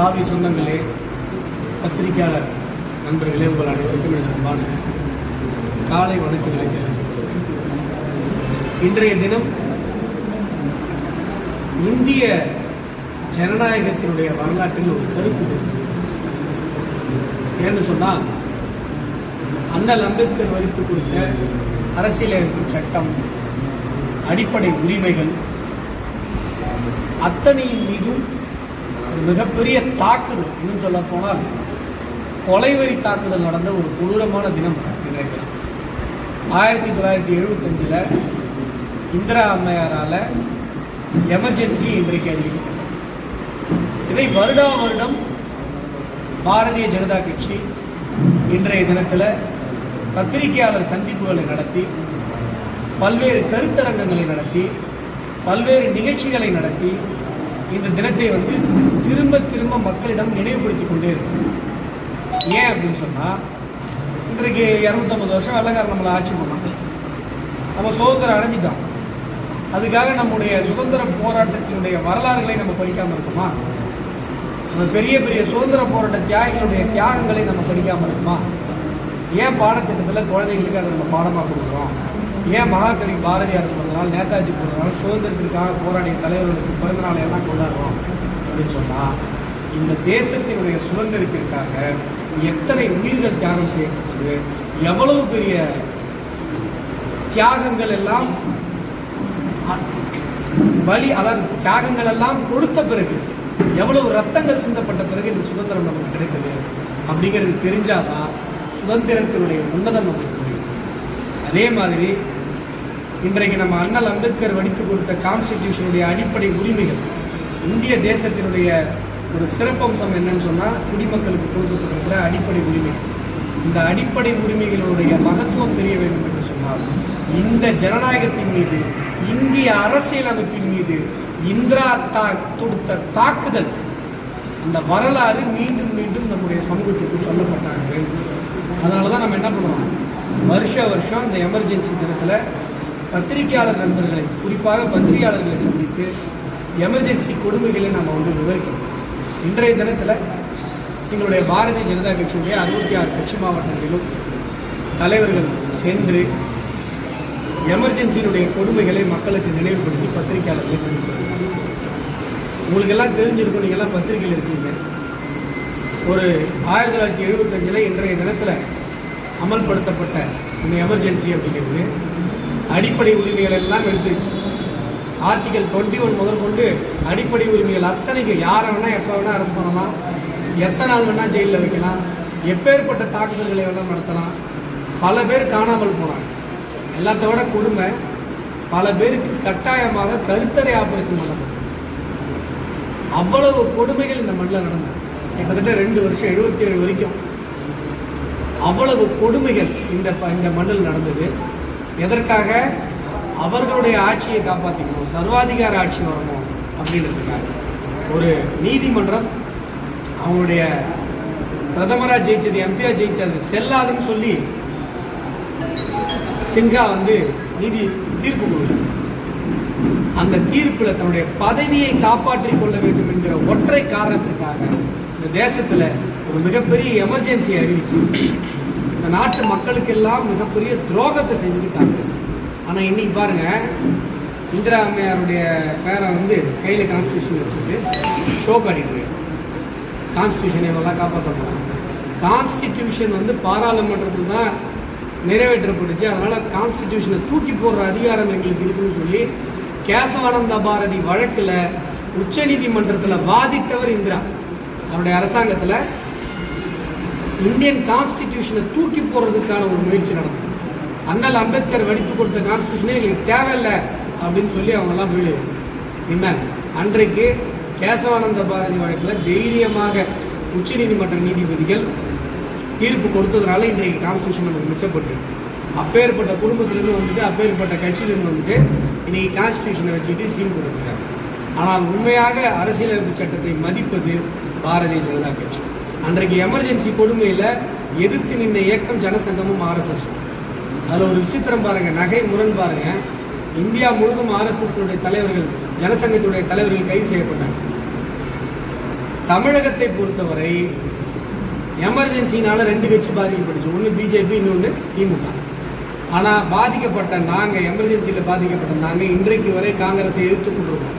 காவி சொந்தங்களே பத்திரிகையாளர் நண்பர்களே உங்கள் அனைவருக்கும் எனது அன்பான காலை வணக்கங்களை தெரிவித்துக் இன்றைய தினம் இந்திய ஜனநாயகத்தினுடைய வரலாற்றில் ஒரு கருப்பு ஏன்னு சொன்னால் அண்ணல் அம்பேத்கர் வரித்து கொடுத்த அரசியலமைப்பு சட்டம் அடிப்படை உரிமைகள் அத்தனையின் மீதும் மிகப்பெரிய தாக்குதல் இன்னும் சொல்ல போனால் கொலைவெறி தாக்குதல் நடந்த ஒரு கொடூரமான தினம் இன்றைய தினம். ஆயிரத்தி தொள்ளாயிரத்தி எழுபத்தஞ்சில் இந்திரா அம்மையாரால் எமர்ஜென்சி இன்றைக்கு அறிவிக்கப்பட்டது. இதை வருடா வருடம் பாரதிய ஜனதா கட்சி இன்றைய தினத்தில் பத்திரிகையாளர் சந்திப்புகளை நடத்தி பல்வேறு கருத்தரங்கங்களை நடத்தி பல்வேறு நிகழ்ச்சிகளை நடத்தி இந்த தினத்தை வந்து திரும்ப திரும்ப மக்களிடம் நினைவுபடுத்திக் கொண்டே இருக்கும். ஏன் அப்படின்னு சொன்னால் இன்றைக்கு இரநூத்தம்பது வருஷம் வெள்ளக்காரன் நம்மளை ஆட்சி பண்ணோம் நம்ம சுதந்திரம் அடைஞ்சிட்டோம். அதுக்காக நம்முடைய சுதந்திர போராட்டத்தினுடைய வரலாறுகளை நம்ம படிக்காமல் இருக்குமா? நம்ம பெரிய பெரிய சுதந்திர போராட்ட தியாகிகளுடைய தியாகங்களை நம்ம படிக்காமல் இருக்குமா? ஏன் பாடத்திட்டத்தில் குழந்தைங்களுக்கு அதை நம்ம பாடமாக கொடுக்குறோம்? ஏன் மகாகவி பாரதியார் பிறந்தநாள் நேதாஜி பிறந்தநாள் சுதந்திரத்திற்காக போராடிய தலைவர்களுக்கு பிறந்தநாளை எல்லாம் கொண்டாடுறோம்? அப்படின்னு சொன்னால் இந்த தேசத்தினுடைய சுதந்திரத்திற்காக எத்தனை உயிர்கள் தியாகம் செய்யப்பட்டது? எவ்வளவு பெரிய தியாகங்கள் எல்லாம் பலி அதாவது தியாகங்கள் எல்லாம் கொடுத்த பிறகு எவ்வளவு ரத்தங்கள் சிந்தப்பட்ட பிறகு இந்த சுதந்திரம் நமக்கு கிடைத்தது? அப்படிங்கிறது தெரிஞ்சாதான் சுதந்திரத்தினுடைய உன்னதம் நமக்கு புரியும். அதே மாதிரி இன்றைக்கு நம்ம அண்ணல் அம்பேத்கர் வடித்து கொடுத்த கான்ஸ்டிடியூஷனுடைய அடிப்படை உரிமைகள் இந்திய தேசத்தினுடைய ஒரு சிறப்பம்சம் என்னன்னு சொன்னால் குடிமக்களுக்கு கொடுக்கப்பட்டிருக்கிற அடிப்படை உரிமை. இந்த அடிப்படை உரிமைகளுடைய மகத்துவம் தெரிய வேண்டும் என்று சொன்னால் இந்த ஜனநாயகத்தின் மீது இந்திய அரசியலமைப்பின் மீது இந்திரா தா தொடுத்த தாக்குதல் அந்த வரலாறு மீண்டும் மீண்டும் நம்முடைய சமூகத்திற்கு சொல்லப்பட்டாங்க வேண்டும் அதனால தான் நம்ம என்ன பண்ணுறோம் வருஷ வருஷம் இந்த எமர்ஜென்சி தினத்தில் பத்திரிகையாளர் நண்பர்களை குறிப்பாக பத்திரிகையாளர்களை சந்தித்து எமர்ஜென்சி கொடுமைகளை நம்ம வந்து விவரிக்கணும். இன்றைய தினத்தில் எங்களுடைய பாரதிய ஜனதா கட்சியுடைய அறுபத்தி ஆறு கட்சி மாவட்டங்களிலும் தலைவர்கள் சென்று எமர்ஜென்சியினுடைய கொடுமைகளை மக்களுக்கு நினைவுபடுத்தி பத்திரிகையாளர்களை சந்திக்கிறாங்க உங்களுக்கு எல்லாம் தெரிஞ்சிருக்கும் நீங்கள்லாம் பத்திரிகையில் இருக்கீங்க. ஒரு ஆயிரத்தி தொள்ளாயிரத்தி எழுபத்தஞ்சில் இன்றைய தினத்தில் அமல்படுத்தப்பட்ட இந்த எமர்ஜென்சி அப்படிங்கிறது அடிப்படை உரிமைகள் எல்லாம் எடுத்துருச்சு ஆர்டிகல் டுவெண்ட்டி ஒன் முதல் கொண்டு அடிப்படை உரிமைகள் அத்தனைக்கு யாரை வேணால் எப்போ வேணால் அரெஸ்ட் பண்ணலாம். எத்தனை நாள் வேணால் ஜெயிலில் வைக்கலாம். எப்பேற்பட்ட தாக்குதல்களை வேணால் நடத்தலாம். பல பேர் காணாமல் போனாங்க எல்லாத்தோட கொடுமை பல பேருக்கு கட்டாயமாக கருத்தடை ஆபரேஷன் பண்ணப்பட்டது அவ்வளவு கொடுமைகள் இந்த மண்ணில் நடந்தது. கிட்டத்தட்ட ரெண்டு வருஷம் எழுபத்தி ஏழு வரைக்கும். அவ்வளவு கொடுமைகள் இந்த ப- இந்த மண்ணில் நடந்தது. எதற்காக? அவர்களுடைய ஆட்சியை காப்பாற்றிக்கணும் சர்வாதிகார ஆட்சி வரணும் அப்படின்றதுக்காக. ஒரு நீதிமன்றம் அவங்களுடைய பிரதமராக ஜெயிச்சது எம்பியா ஜெயிச்சது செல்லாதுன்னு சொல்லி சின்ஹா வந்து நீதி தீர்ப்பு கொடுத்தார் அந்த தீர்ப்பில் தன்னுடைய பதவியை காப்பாற்றிக் கொள்ள வேண்டும் என்கிற ஒற்றை காரணத்திற்காக இந்த தேசத்தில் ஒரு மிகப்பெரிய எமர்ஜென்சி அறிவிச்சு இந்த நாட்டு மக்களுக்கெல்லாம் மிகப்பெரிய துரோகத்தை செஞ்சது காங்கிரஸ். ஆனால் இன்னைக்கு பாருங்கள் இந்திரா அம்மையாருடைய பேரை வந்து கையில் கான்ஸ்டியூஷன் வச்சுட்டு ஷோ காட்டிட்டு கான்ஸ்டியூஷனை இவெல்லாம் காப்பாற்ற போகிறாங்க கான்ஸ்டிடியூஷன் வந்து பாராளுமன்றத்தில் தான் நிறைவேற்றப்பட்டுச்சு. அதனால் கான்ஸ்டிடியூஷனை தூக்கி போடுற அதிகாரம் எங்களுக்கு இருக்குன்னு சொல்லி கேசவானந்த பாரதி வழக்கில் உச்சநீதிமன்றத்தில் வாதிட்டவர் இந்திரா. அவருடைய அரசாங்கத்தில் இந்தியன் கான்ஸ்டிடியூஷனை தூக்கி போடுறதுக்கான ஒரு முயற்சி நடந்தது. அண்ணல் அம்பேத்கர் வடித்து கொடுத்த கான்ஸ்டியூஷனே எங்களுக்கு தேவையில்லை அப்படின்னு சொல்லி அவங்கெல்லாம் போய் நின்னாங்க. அன்றைக்கு கேசவானந்த பாரதி வழக்கில் தைரியமாக உச்சநீதிமன்ற நீதிபதிகள் தீர்ப்பு கொடுத்ததுனால இன்றைக்கு கான்ஸ்டியூஷன் நமக்கு மிச்சப்பட்டிருக்கு. அப்பேற்பட்ட குடும்பத்திலேருந்து வந்துட்டு அப்பேற்பட்ட கட்சியிலேருந்து வந்துட்டு இன்றைக்கி கான்ஸ்டியூஷனை வச்சுக்கிட்டு சீன் கொடுக்குறாங்க ஆனால் உண்மையாக அரசியலமைப்பு சட்டத்தை மதிப்பது பாரதிய ஜனதா கட்சி. அன்றைக்கு எமர்ஜென்சி கொடுமையில் எதிர்த்து நின்ற இயக்கம் ஜனசங்கமும் ஆர்எஸ்எஸ் அதில் ஒரு விசித்திரம் பாருங்க நகை முரண் பாருங்க. இந்தியா முழுவதும் ஆர்எஸ்எஸ்னுடைய தலைவர்கள் ஜனசங்கத்துடைய தலைவர்கள் கைது செய்யப்பட்டாங்க. தமிழகத்தை பொறுத்தவரை எமர்ஜென்சினால ரெண்டு கட்சி பாதிக்கப்பட்டுச்சு. ஒன்று பிஜேபி இன்னொன்று திமுக. ஆனால் பாதிக்கப்பட்ட நாங்கள் எமர்ஜென்சியில் பாதிக்கப்பட்ட நாங்கள் இன்றைக்கு வரை காங்கிரஸை எதிர்த்து கொண்டிருக்கோம்.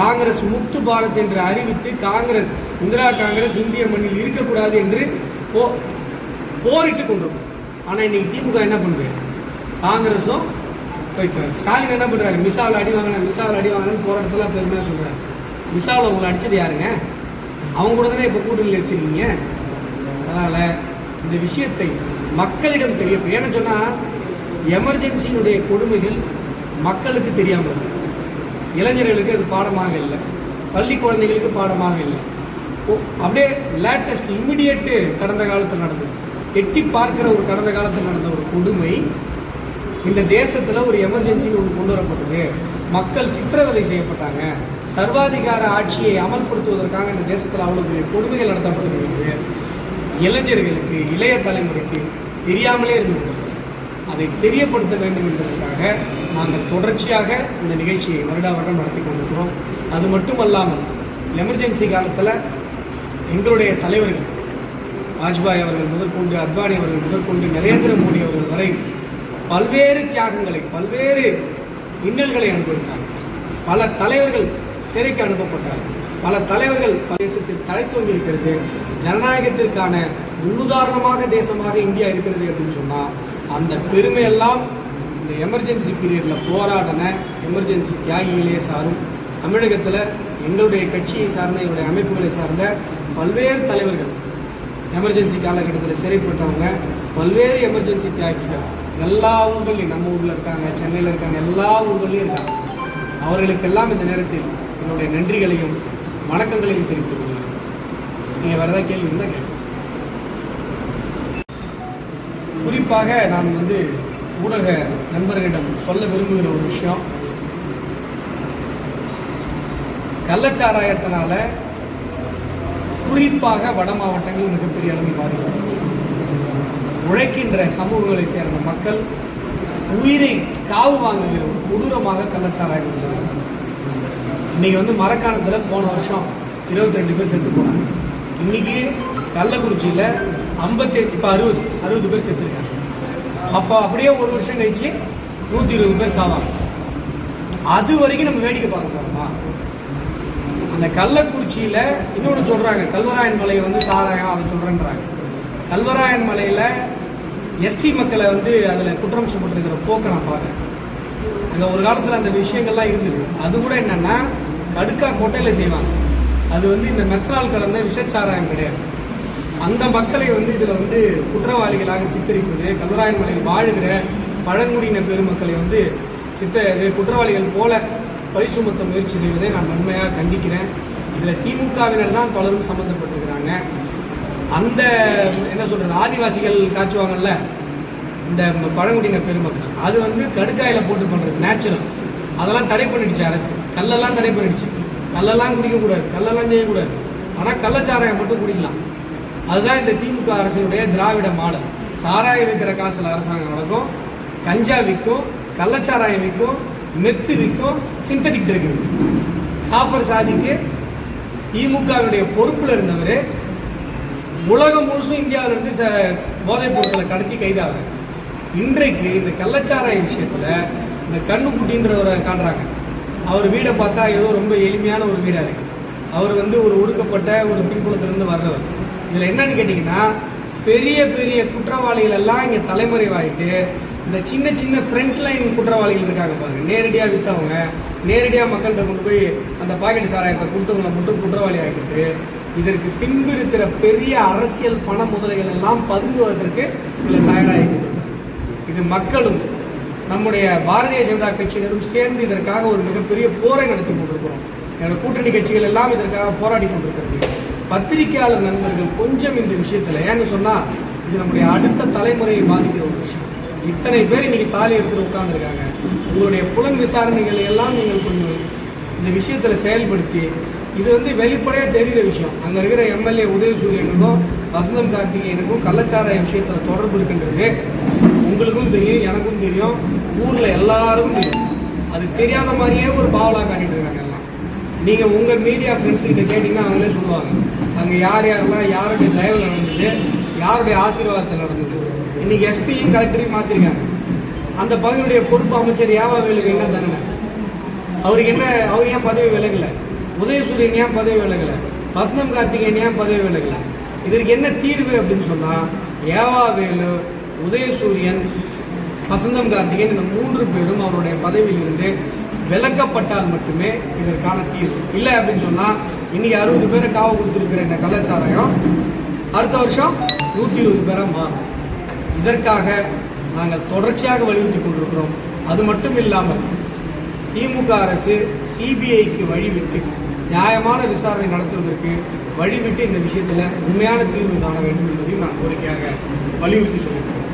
காங்கிரஸ் முக்து பாரத் என்று அறிவித்து காங்கிரஸ் இந்திரா காங்கிரஸ் இந்திய மண்ணில் இருக்கக்கூடாது என்று போ போரிட்டு கொண்டிருக்கோம். ஆனால் இன்றைக்கி திமுக என்ன பண்ணுது? காங்கிரஸும் இப்போ இப்போ ஸ்டாலின் என்ன பண்ணுறாரு மிசாவில் அடி வாங்கினேன் மிசாவில் அடி வாங்கினேன்னு போராட்டத்தில் பெருமையாக சொல்கிறாரு மிசாவில் உங்களை அடிச்சது யாருங்க? அவங்க கூட தானே இப்போ கூட்டணியில் வச்சுருக்கீங்க? அதனால் இந்த விஷயத்தை மக்களிடம் தெரிய ஏன்னு சொன்னால் எமர்ஜென்சியினுடைய கொடுமைகள் மக்களுக்கு தெரியாமல் இருக்கு. இளைஞர்களுக்கு அது பாடமாக இல்லை. பள்ளி குழந்தைகளுக்கு பாடமாக இல்லை. ஓ, அப்படியே லேட்டஸ்ட் இம்மிடியட்டு கடந்த காலத்தில் நடந்தது. எட்டி பார்க்கிற ஒரு கடந்த காலத்தில் நடந்த ஒரு கொடுமை இந்த தேசத்தில் ஒரு எமர்ஜென்சின்னு ஒன்று கொண்டு வரப்பட்டது. மக்கள் சித்திரவதை செய்யப்பட்டாங்க. சர்வாதிகார ஆட்சியை அமல்படுத்துவதற்காக இந்த தேசத்தில் அவ்வளோ பெரிய கொடுமைகள் நடத்தப்பட்டிருக்கிறது. இளைஞர்களுக்கு இளைய தலைமுறைக்கு தெரியாமலே இருந்து அதை தெரியப்படுத்த வேண்டும் என்பதற்காக நாங்கள் தொடர்ச்சியாக இந்த நிகழ்ச்சியை வருடா வருடம் நடத்தி கொண்டிருக்கிறோம். அது மட்டுமல்லாமல் எமர்ஜென்சி காலத்தில் எங்களுடைய தலைவர்கள் வாஜ்பாய் அவர்கள் முதற்கொண்டு அத்வானி அவர்கள் முதற்கொண்டு நரேந்திர மோடி அவர்கள் வரை பல்வேறு தியாகங்களை பல்வேறு இன்னல்களை அனுபவித்தார்கள் பல தலைவர்கள் சிறைக்கு அனுப்பப்பட்டார்கள் பல தலைவர்கள் தேசத்தில் தலை இருக்கிறது. ஜனநாயகத்திற்கான முன்னுதாரணமாக தேசமாக இந்தியா இருக்கிறது அப்படின்னு சொன்னால் அந்த பெருமையெல்லாம் இந்த எமர்ஜென்சி பீரியடில் போராடின எமர்ஜென்சி தியாகிகளே சாரும் தமிழகத்தில் எங்களுடைய கட்சியை சார்ந்த எங்களுடைய அமைப்புகளை சார்ந்த பல்வேறு தலைவர்கள் எமர்ஜென்சி காலகட்டத்தில் சிறைப்பட்டவங்க பல்வேறு எமர்ஜென்சி தியாகிகள் எல்லா ஊர்களையும் நம்ம ஊரில் இருக்காங்க சென்னையில் இருக்காங்க எல்லா ஊர்களையும் இருக்காங்க. அவர்களுக்கெல்லாம் இந்த நேரத்தில் என்னுடைய நன்றிகளையும் வணக்கங்களையும் தெரிவித்துக் கொள்கிறேன். நீங்கள் வேறு ஏதாவது கேள்வி இருந்தால் கேட்கும் குறிப்பாக நான் வந்து ஊடக நண்பர்களிடம் சொல்ல விரும்புகிற ஒரு விஷயம் கள்ளச்சாராயத்தினால குறிப்பாக வட மாவட்டங்கள் மிகப்பெரிய அளவில் பாதிக்கப்பட்டது. உழைக்கின்ற சமூகங்களை சேர்ந்த மக்கள் உயிரை காவு வாங்குகிற ஒரு கொடூரமாக கள்ளச்சாராயம் இருந்தது. இன்னைக்கு வந்து மரக்காணத்தில் போன வருஷம் 22 ரெண்டு பேர் செத்து போனாங்க. இன்னைக்கு கள்ளக்குறிச்சியில் ஐம்பத்தி இப்போ அறுபது அறுபது பேர் செத்துருக்காங்க. அப்போ அப்படியே ஒரு வருஷம் கழிச்சு நூற்றி இருபது பேர் சாவாங்க. அது வரைக்கும் நம்ம வேடிக்கை பார்க்க போகிறோமா அந்த கள்ளக்குறிச்சியில் இன்னொன்று சொல்கிறாங்க கல்வராயன் மலையை வந்து சாராயம் அதை சொல்கிறேன்றாங்க கல்வராயன் மலையில் எஸ்டி மக்களை வந்து அதில் குற்றம் சுமட்டிருக்கிற போக்கை நான் பார்க்குறேன் அங்கே ஒரு காலத்தில் அந்த விஷயங்கள்லாம் இருந்தது. அது கூட என்னென்னா கடுக்கா கோட்டையில் செய்வாங்க. அது வந்து இந்த மெத்தனால் கலந்த விஷச்சாராயம் கிடையாது. அந்த மக்களை வந்து இதில் வந்து குற்றவாளிகளாக சித்தரிப்பது கல்வராயன் மலையில் வாழுகிற பழங்குடியின பெருமக்களை வந்து சித்த குற்றவாளிகள் போல பரிசுமத்த முயற்சி செய்வதை நான் வன்மையாக கண்டிக்கிறேன். இதில் திமுகவினர் தான் பலரும் சம்மந்தப்பட்டிருக்கிறாங்க. அந்த என்ன சொல்கிறது ஆதிவாசிகள் காய்ச்சுவாங்கல்ல இந்த பழங்குடியின பெருமக்கள் அது வந்து கடுக்காயில் போட்டு பண்ணுறது நேச்சுரல் அதெல்லாம் தடை பண்ணிடுச்சு அரசு. கல்லெல்லாம் தடை பண்ணிடுச்சு. கல்லெல்லாம் குடிக்கக்கூடாது கல்லெல்லாம் செய்யக்கூடாது. ஆனால் கள்ளச்சாராயம் மட்டும் குடிக்கலாம். அதுதான் இந்த திமுக அரசினுடைய திராவிட மாடல். சாராயம் விற்கிற காசில் அரசாங்கம் நடக்கும் கஞ்சா விற்கும் கள்ளச்சாராயம் விற்கும் மெத்து விற்கும் சிந்தட்டிக் ட்ரக் இருக்கு. சாப்பர் சாதிக்கு திமுகவினுடைய பொறுப்பில் இருந்தவர் உலகம் முழுசும் இந்தியாவிலிருந்து ச போதைப் பொருட்களை கடத்தி கைதாகிறார் இன்றைக்கு இந்த கள்ளச்சாராய விஷயத்தில் இந்த கண்ணுக்குட்டின்றவரை காட்டுறாங்க அவர் வீடை பார்த்தா ஏதோ ரொம்ப எளிமையான ஒரு வீடாக இருக்குது அவர் வந்து ஒரு ஒடுக்கப்பட்ட ஒரு பின்புலத்திலேருந்து வர்றவர். இதில் என்னன்னு கேட்டிங்கன்னா பெரிய பெரிய குற்றவாளிகள் எல்லாம் இங்கே தலைமறைவாயிட்டு இந்த சின்ன சின்ன ஃப்ரண்ட் லைன் குற்றவாளிகள் இருக்காங்க பாருங்க. நேரடியாக விற்றவங்க நேரடியாக மக்கள்கிட்ட கொண்டு போய் அந்த பாக்கெட் சாராயத்தை கொடுத்தவங்களை மட்டும் குற்றவாளி ஆகிட்டு இதற்கு பின்பு இருக்கிற பெரிய அரசியல் பண முதலைகள் எல்லாம் பதுங்குவதற்கு இதில் தயாராகி இது மக்களும் நம்முடைய பாரதிய ஜனதா கட்சியினரும் சேர்ந்து இதற்காக ஒரு மிகப்பெரிய போரை நடத்தி கொண்டிருக்கிறோம். என்னோட கூட்டணி கட்சிகள் எல்லாம் இதற்காக போராடி கொண்டிருக்கிறது. பத்திரிகையாளர் நண்பர்கள் கொஞ்சம் இந்த விஷயத்தில் ஏன்னு சொன்னால் இது நம்முடைய அடுத்த தலைமுறையை பாதிக்கிற ஒரு விஷயம். இத்தனை பேர் இன்னைக்கு தாலி எடுத்துட்டு உட்காந்துருக்காங்க உங்களுடைய புலன் விசாரணைகளை எல்லாம் நீங்கள் கொஞ்சம் இந்த விஷயத்தில் செயல்படுத்தி இது வந்து வெளிப்படையாக தெரிகிற விஷயம். அங்கே இருக்கிற எம்எல்ஏ உதயசூரியனுக்கும் வசந்தம் கார்த்திகேயனுக்கும் கள்ளச்சாராய விஷயத்தில் தொடர்பு இருக்கின்றது உங்களுக்கும் தெரியும் எனக்கும் தெரியும் ஊரில் எல்லாருக்கும் தெரியும். அது தெரியாத மாதிரியே ஒரு பாவலாக காட்டிட்டு இருக்காங்க எல்லாம். நீங்கள் உங்கள் மீடியா ஃப்ரெண்ட்ஸ்கிட்ட கேட்டிங்கன்னா அவங்களே சொல்லுவாங்க. அங்கே யார் யாரெல்லாம் யாருடைய தயவு நடந்தது யாருடைய ஆசீர்வாதத்தில் நடந்தது? இன்னைக்கு எஸ்பியும் கலெக்டரையும் மாற்றிருக்காங்க அந்த பகுதியுடைய பொறுப்பு அமைச்சர் யாவா வேலுக்கு என்ன தண்டனை? அவருக்கு என்ன அவர் ஏன் பதவி விலகலை? உதயசூரியன் ஏன் பதவி விலகலை? வசந்தம் கார்த்திகேயன் ஏன் பதவி விலகலை? இதற்கு என்ன தீர்வு அப்படின்னு சொன்னால் ஏவா வேலு உதயசூரியன் வசந்தம் கார்த்திகேயன் இந்த மூன்று பேரும் அவருடைய பதவியிலிருந்து விலக்கப்பட்டால் மட்டுமே இதற்கான தீர்வு. இல்லை அப்படின்னு சொன்னால் இன்னைக்கு அறுபது பேரை காவ கொடுத்துருக்கிற இந்த கலாச்சாரம் அடுத்த வருஷம் நூற்றி இருபது பேராக மாறும். இதற்காக நாங்கள் தொடர்ச்சியாக வலியுறுத்தி கொண்டிருக்கிறோம். அது மட்டும் இல்லாமல் திமுக அரசு சிபிஐக்கு வழிவிட்டு நியாயமான விசாரணை நடத்துவதற்கு வழிவிட்டு இந்த விஷயத்தில் உண்மையான தீர்வு காண வேண்டும் என்பதையும் நான் கோரிக்கையாக வலியுறுத்தி சொல்லிக்கிறேன்.